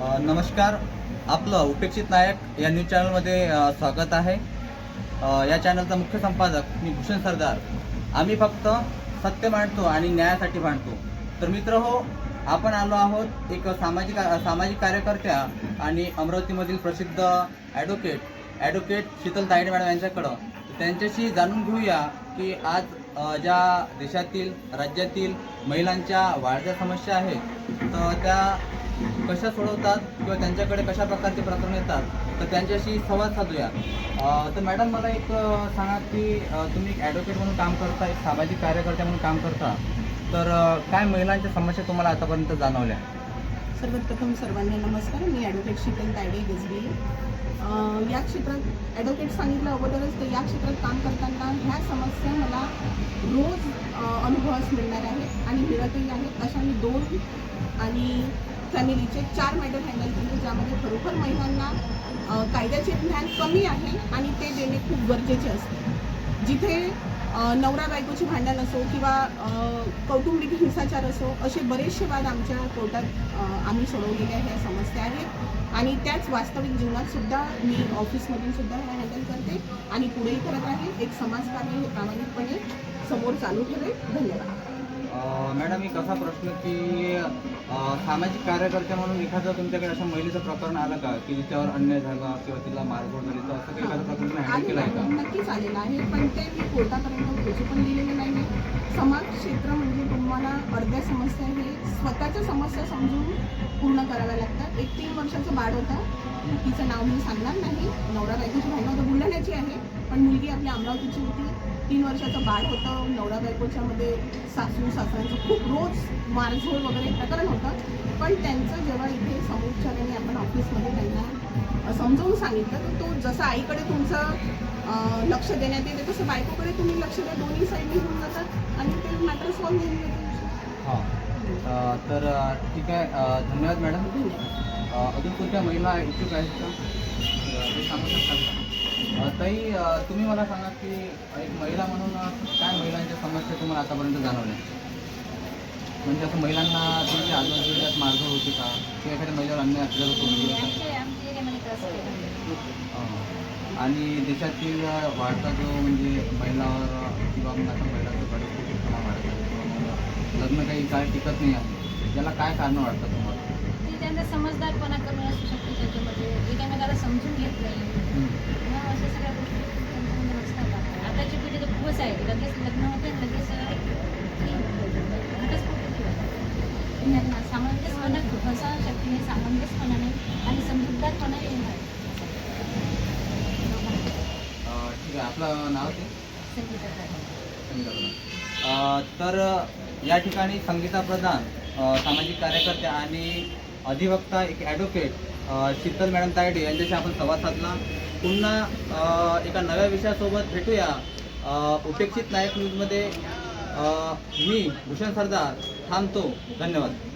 नमस्कार. आपलं उपेक्षित नायक या न्यूज चॅनलमध्ये स्वागत आहे. या चॅनलचा मुख्य संपादक मी भूषण सरदार. आम्ही फक्त सत्य मांडतो आणि न्यायासाठी मांडतो तर मित्र हो आपण आलो आहोत एक सामाजिक सामाजिक कार्यकर्त्या आणि अमरावतीमधील प्रसिद्ध advocate advocate Shital Tayade madam यांच्याकडं. त्यांच्याशी जाणून घेऊया की आज ज्या देशातील राज्यातील महिलांच्या वाढत्या समस्या आहेत तर त्या कशा सोडवतात किंवा त्यांच्याकडे कशा प्रकारचे प्रकरण येतात तर त्यांच्याशी संवाद साधूया. अ, तर मॅडम मला एक सांगा की तुम्ही एक ॲडव्होकेट म्हणून काम करता एक सामाजिक कार्यकर्त्या म्हणून काम करता तर काय महिलांच्या समस्या तुम्हाला आतापर्यंत जाणवल्या? सर्वप्रथम सर्वांना नमस्कार. मी ॲडव्होकेट शीतल तायडे गजबी अं, या क्षेत्रात ॲडव्होकेट सांगितलं अगोदरच तर या क्षेत्रात काम करताना ह्या समस्या मला रोज अनुभवास मिळणार आहेत आणि मिळतही आहेत अशा मी दोन आणि फॅमिलीचे चार मेडल हँडल केले ज्यामध्ये खरोखर महिलांना कायद्याचे ज्ञान कमी आहे आणि ते देणे खूप गरजेचे असते. जिथे नवरा बायकोची भांडण असो किंवा कौटुंबिक हिंसाचार असो असे बरेचसे वाद आमच्या कोर्टात आम्ही आम्ही आहे या समस्या आहेत. आणि त्याच वास्तविक जीवनात सुद्धा मी ऑफिसमधून सुद्धा हे हँडल करते आणि पुढेही करत आहे. एक समाजकार्य हे प्रामाणिकपणे समोर चालू ठेवेल. धन्यवाद. मॅडम एक असा प्रश्न की सामाजिक कार्यकर्ते म्हणून एखादं तुमच्याकडे अशा महिलेचं प्रकरण आलं का? की जिच्यावर अन्याय झाला किंवा तिला मारझोड झाली तर असं काही एखादं प्रकरण हँडल केलं आहे का? नक्कीच आलेलं आहे पण ते मी कोर्टापर्यंत पोहोचू पण दिलेले नाही समाज क्षेत्र म्हणजे तुम्हाला अर्ध्या समस्या हे स्वतःच्या समस्या समजून पूर्ण कराव्या लागतात. एक तीन वर्षाचं बाळ होतं. तिचं नाव मी सांगणार नाही. नवरा बायकोची भांडणं होतं. बुलढाण्याची आहे पण मुलगी आपल्या अमरावतीची होती. तीन वर्षाचं बाळ होतं. नवरा बायकोच्या मध्ये सासू सासऱ्यांचं खूप रोज मारझोड वगैरे प्रकरण होतं. पण त्यांचं जेव्हा इथे समुपचाराने आपण ऑफिसमध्ये त्यांना समजावून सांगितलं तर तो जसं आईकडे तुमचं लक्ष देण्यात येते तसं बायकोकडे तुम्ही लक्ष द्या. दोन्ही साईडनी होऊन जातात आणि ते मॅटर सॉल्व्ह होऊन जाते. हां. तर ठीक आहे. धन्यवाद मॅडम. अजून कोणत्या महिला इच्छुक आहेत का? ते सांगू शकता का? ताई तुम्ही मला सांगा की एक महिला म्हणून काय महिलांच्या समस्या तुम्हाला आतापर्यंत जाणवल्या? म्हणजे असं महिलांना तुमच्या आजूबाजूला मार्ग होते का? किंवा एखाद्या महिलेवर अन्याय अत्याचार होतो म्हणजे असं? आमच्या आमच्या एरियामध्ये तर असं काही नाही. अ, आणि देशातील वाढता जो म्हणजे महिलावर किंवा आता महिलांचं आहे. किंवा मग लग्न काही काय टिकत नाही आहे. याला काय कारण वाटतं तुम्हाला? ती त्यांचा समजदारपणा कमी असू शकते त्याच्यामध्ये. एकमेकाला समजून घेत नाही हम्म. मग अशा सगळ्या गोष्टी त्यांच्यामध्ये नसतात आताची पिढी तर खूपच आहे लगेच लग्न होते आणि लगेच अं, ती घटस्फोट होते. त्यांना सामंजस्यपणा शक्तीने सामंजस्यपणाने आणि समजूतदारपणाने येणार. ठीक आहे. आपलं नाव ते? संगीता प्रधान. संगीता प्रधान अ, तर या ठिकाणी संगीता प्रधान सामाजिक कार्यकर्त्या आणि अधिवक्ता एक ॲडव्होकेट शीतल मॅडम तायडे यांच्याशी आपण संवाद साधला. पुन्हा एका नव्या विषयासोबत भेटूया. उपेक्षित नायक न्यूजमध्ये मी भूषण सरदार थांबतो. धन्यवाद.